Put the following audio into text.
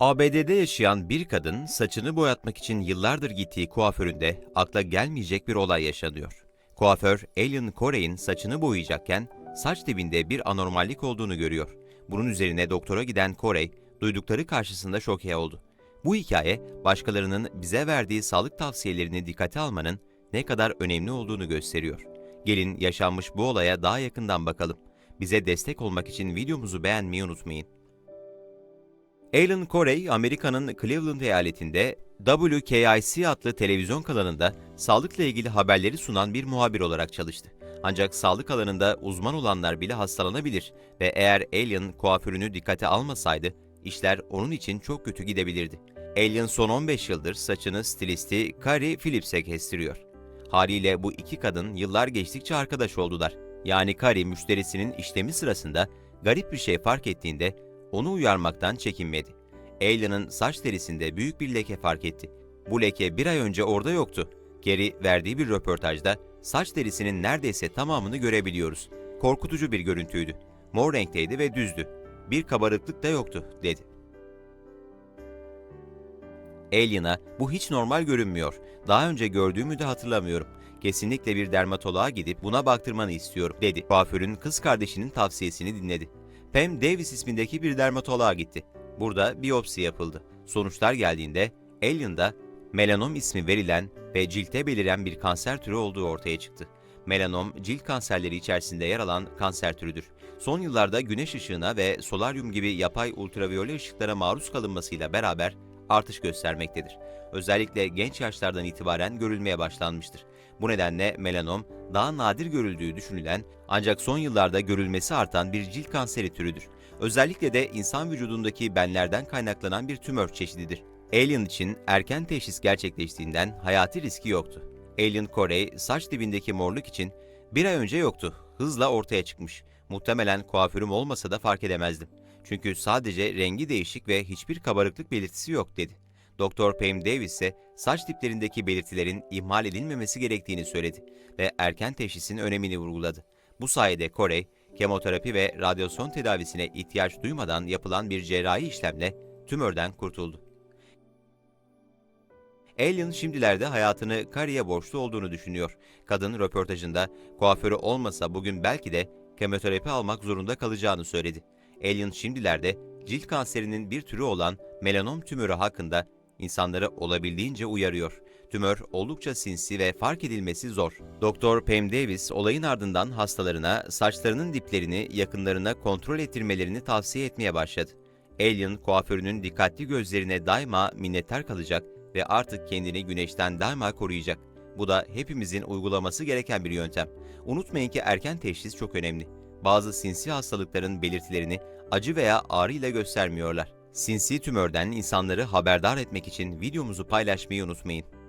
ABD'de yaşayan bir kadın saçını boyatmak için yıllardır gittiği kuaföründe akla gelmeyecek bir olay yaşanıyor. Kuaför Alien Corey'in saçını boyayacakken saç dibinde bir anormallik olduğunu görüyor. Bunun üzerine doktora giden Corey duydukları karşısında şoke oldu. Bu hikaye başkalarının bize verdiği sağlık tavsiyelerini dikkate almanın ne kadar önemli olduğunu gösteriyor. Gelin yaşanmış bu olaya daha yakından bakalım. Bize destek olmak için videomuzu beğenmeyi unutmayın. Alan Corey, Amerika'nın Cleveland eyaletinde WKIC adlı televizyon kanalında sağlıkla ilgili haberleri sunan bir muhabir olarak çalıştı. Ancak sağlık alanında uzman olanlar bile hastalanabilir ve eğer Alien kuaförünü dikkate almasaydı işler onun için çok kötü gidebilirdi. Alien son 15 yıldır saçını stilisti Carrie Phillips'e kestiriyor. Haliyle bu iki kadın yıllar geçtikçe arkadaş oldular. Yani Carrie müşterisinin işlemi sırasında garip bir şey fark ettiğinde onu uyarmaktan çekinmedi. Alien'ın saç derisinde büyük bir leke fark etti. Bu leke bir ay önce orada yoktu. Geri verdiği bir röportajda saç derisinin neredeyse tamamını görebiliyoruz. Korkutucu bir görüntüydü. Mor renkteydi ve düzdü. Bir kabarıklık da yoktu, dedi. Alien'a bu hiç normal görünmüyor. Daha önce gördüğümü de hatırlamıyorum. Kesinlikle bir dermatoloğa gidip buna baktırmanı istiyorum, dedi. Kuaförün kız kardeşinin tavsiyesini dinledi. Pam Davis ismindeki bir dermatoloğa gitti. Burada biyopsi yapıldı. Sonuçlar geldiğinde Alien'da melanom ismi verilen ve cilte beliren bir kanser türü olduğu ortaya çıktı. Melanom, cilt kanserleri içerisinde yer alan kanser türüdür. Son yıllarda güneş ışığına ve solaryum gibi yapay ultraviyole ışıklara maruz kalınmasıyla beraber artış göstermektedir. Özellikle genç yaşlardan itibaren görülmeye başlanmıştır. Bu nedenle melanom daha nadir görüldüğü düşünülen ancak son yıllarda görülmesi artan bir cilt kanseri türüdür. Özellikle de insan vücudundaki benlerden kaynaklanan bir tümör çeşididir. Alien için erken teşhis gerçekleştiğinden hayati riski yoktu. Alien Corey saç dibindeki morluk için bir ay önce yoktu. Hızla ortaya çıkmış. Muhtemelen kuaförüm olmasa da fark edemezdim. Çünkü sadece rengi değişik ve hiçbir kabarıklık belirtisi yok dedi. Doktor Pam Davis ise saç diplerindeki belirtilerin ihmal edilmemesi gerektiğini söyledi ve erken teşhisin önemini vurguladı. Bu sayede Corey, kemoterapi ve radyasyon tedavisine ihtiyaç duymadan yapılan bir cerrahi işlemle tümörden kurtuldu. Alien şimdilerde hayatını Carrie'ye borçlu olduğunu düşünüyor. Kadın röportajında kuaförü olmasa bugün belki de kemoterapi almak zorunda kalacağını söyledi. Alien şimdilerde cilt kanserinin bir türü olan melanom tümörü hakkında insanları olabildiğince uyarıyor. Tümör oldukça sinsi ve fark edilmesi zor. Doktor Pam Davis olayın ardından hastalarına saçlarının diplerini yakınlarına kontrol ettirmelerini tavsiye etmeye başladı. Alien kuaförünün dikkatli gözlerine daima minnettar kalacak ve artık kendini güneşten daima koruyacak. Bu da hepimizin uygulaması gereken bir yöntem. Unutmayın ki erken teşhis çok önemli. Bazı sinsi hastalıkların belirtilerini acı veya ağrı ile göstermiyorlar. Sinsi tümörden insanları haberdar etmek için videomuzu paylaşmayı unutmayın.